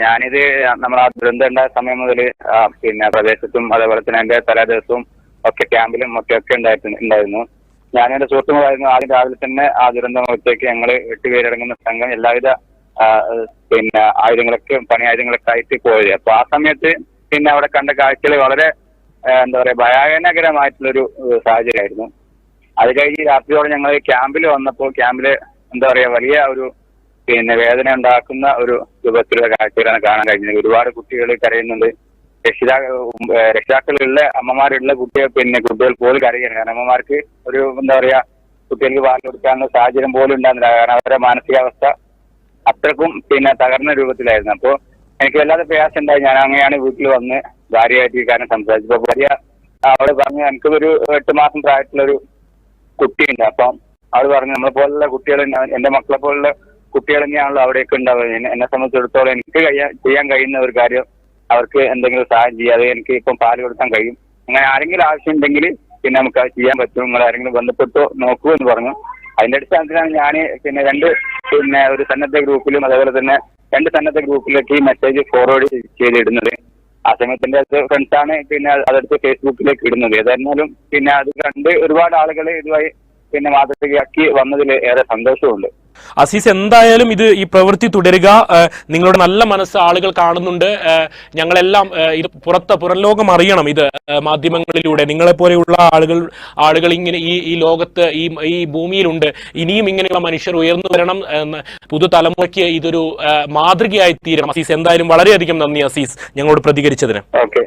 ഞാനിത് നമ്മൾ ആ ദുരന്തം ഉണ്ടായ സമയം മുതൽ പിന്നെ പ്രദേശത്തും അതേപോലെ തന്നെ എന്റെ തലേ ദിവസവും ഒക്കെ ക്യാമ്പിലും ഒക്കെ ഒക്കെ ഉണ്ടായിരുന്നു ഞാൻ എന്റെ സുഹൃത്തുക്കളായിരുന്നു ആദ്യം രാവിലെ തന്നെ ആ ദുരന്തം ഒറ്റയ്ക്ക് ഞങ്ങൾ എട്ടുപേരടങ്ങുന്ന സംഘം എല്ലാവിധ പിന്നെ ആയുധങ്ങളൊക്കെ പണി ആയുധങ്ങളൊക്കെ ആയിട്ട് പോയത്. അപ്പൊ ആ സമയത്ത് പിന്നെ അവിടെ കണ്ട കാഴ്ചകൾ വളരെ എന്താ പറയാ ഭയാനകരമായിട്ടുള്ളൊരു സാഹചര്യമായിരുന്നു. അത് കഴിഞ്ഞ് രാത്രിയോടെ ഞങ്ങൾ ക്യാമ്പിൽ വന്നപ്പോൾ ക്യാമ്പിൽ എന്താ പറയാ വലിയ ഒരു പിന്നെ വേദന ഉണ്ടാക്കുന്ന ഒരു രൂപത്തിലുള്ള കാഴ്ചകളാണ് കാണാൻ കഴിഞ്ഞത്. ഒരുപാട് കുട്ടികൾ കരയുന്നുണ്ട്. രക്ഷിതാ രക്ഷിതാക്കളുള്ള അമ്മമാരുള്ള കുട്ടികൾ പിന്നെ കുട്ടികൾ പോലും കരയാണ് കാരണം അമ്മമാർക്ക് ഒരു എന്താ പറയാ കുട്ടികൾക്ക് പാൽ കൊടുക്കാനുള്ള സാഹചര്യം പോലും ഉണ്ടാകുന്നില്ല കാരണം അവരുടെ മാനസികാവസ്ഥ അത്രക്കും പിന്നെ തകർന്ന രൂപത്തിലായിരുന്നു. അപ്പോൾ എനിക്ക് വല്ലാതെ പ്രയാസം ഉണ്ടായി. ഞാൻ അങ്ങനെയാണ് വീട്ടിൽ വന്ന് ഭാര്യയായിട്ട് കാരണം സംസാരിച്ചപ്പോൾ ഭാര്യ അവൾ പറഞ്ഞു എനിക്ക് ഒരു എട്ട് മാസം പ്രായത്തിലുള്ള ഒരു കുട്ടിയുണ്ട്. അപ്പം അവൾ പറഞ്ഞു നമ്മളെ പോലുള്ള കുട്ടികൾ എന്റെ മക്കളെ പോലുള്ള കുട്ടികൾ തന്നെയാണല്ലോ അവിടെയൊക്കെ ഉണ്ടാവുക. എന്നെ- സംബന്ധിച്ചിടത്തോളം എനിക്ക് കഴിയാൻ ചെയ്യാൻ കഴിയുന്ന ഒരു കാര്യം അവർക്ക് എന്തെങ്കിലും സഹായം ചെയ്യാതെ എനിക്ക് ഇപ്പം പാൽ കൊടുക്കാൻ കഴിയും. അങ്ങനെ ആരെങ്കിലും ആവശ്യമുണ്ടെങ്കിൽ പിന്നെ നമുക്ക് അത് ചെയ്യാൻ പറ്റും. നിങ്ങൾ ആരെങ്കിലും ബന്ധപ്പെട്ടോ നോക്കൂ എന്ന് പറഞ്ഞു. അതിന്റെ അടിസ്ഥാനത്തിലാണ് ഞാൻ പിന്നെ രണ്ട് പിന്നെ ഒരു സന്നദ്ധ ഗ്രൂപ്പിലും അതേപോലെ തന്നെ രണ്ട് സന്നദ്ധ ഗ്രൂപ്പിലേക്ക് ഈ മെസ്സേജ് ഫോർവേഡ് ചെയ്തിടുന്നത്. ആ സമയത്തിന്റെ എന്റെ ഫ്രണ്ട്സാണ് പിന്നെ അതെടുത്ത് ഫേസ്ബുക്കിലേക്ക് ഇടുന്നത്. ഏതായിരുന്നാലും പിന്നെ അത് കണ്ട് ഒരുപാട് ആളുകൾ ഇതുമായി പിന്നെ മാതൃകയാക്കി വന്നതിൽ ഏറെ സന്തോഷമുണ്ട് അസീസ് എന്തായാലും ഇത് ഈ പ്രവൃത്തി തുടരുക. നിങ്ങളുടെ നല്ല മനസ്സ് ആളുകൾ കാണുന്നുണ്ട്. ഞങ്ങളെല്ലാം ഇത് പുറത്ത് പുറം ലോകം അറിയണം ഇത് മാധ്യമങ്ങളിലൂടെ. നിങ്ങളെ പോലെയുള്ള ആളുകൾ ആളുകൾ ഇങ്ങനെ ഈ ഈ ലോകത്ത് ഈ ഈ ഭൂമിയിലുണ്ട്. ഇനിയും ഇങ്ങനെയുള്ള മനുഷ്യർ ഉയർന്നു വരണം പുതുതലമുറയ്ക്ക് ഇതൊരു മാതൃകയായി തീരണം. അസീസ് എന്തായാലും വളരെയധികം നന്ദി അസീസ് ഞങ്ങളോട് പ്രതികരിച്ചതിന്. ഓക്കെ.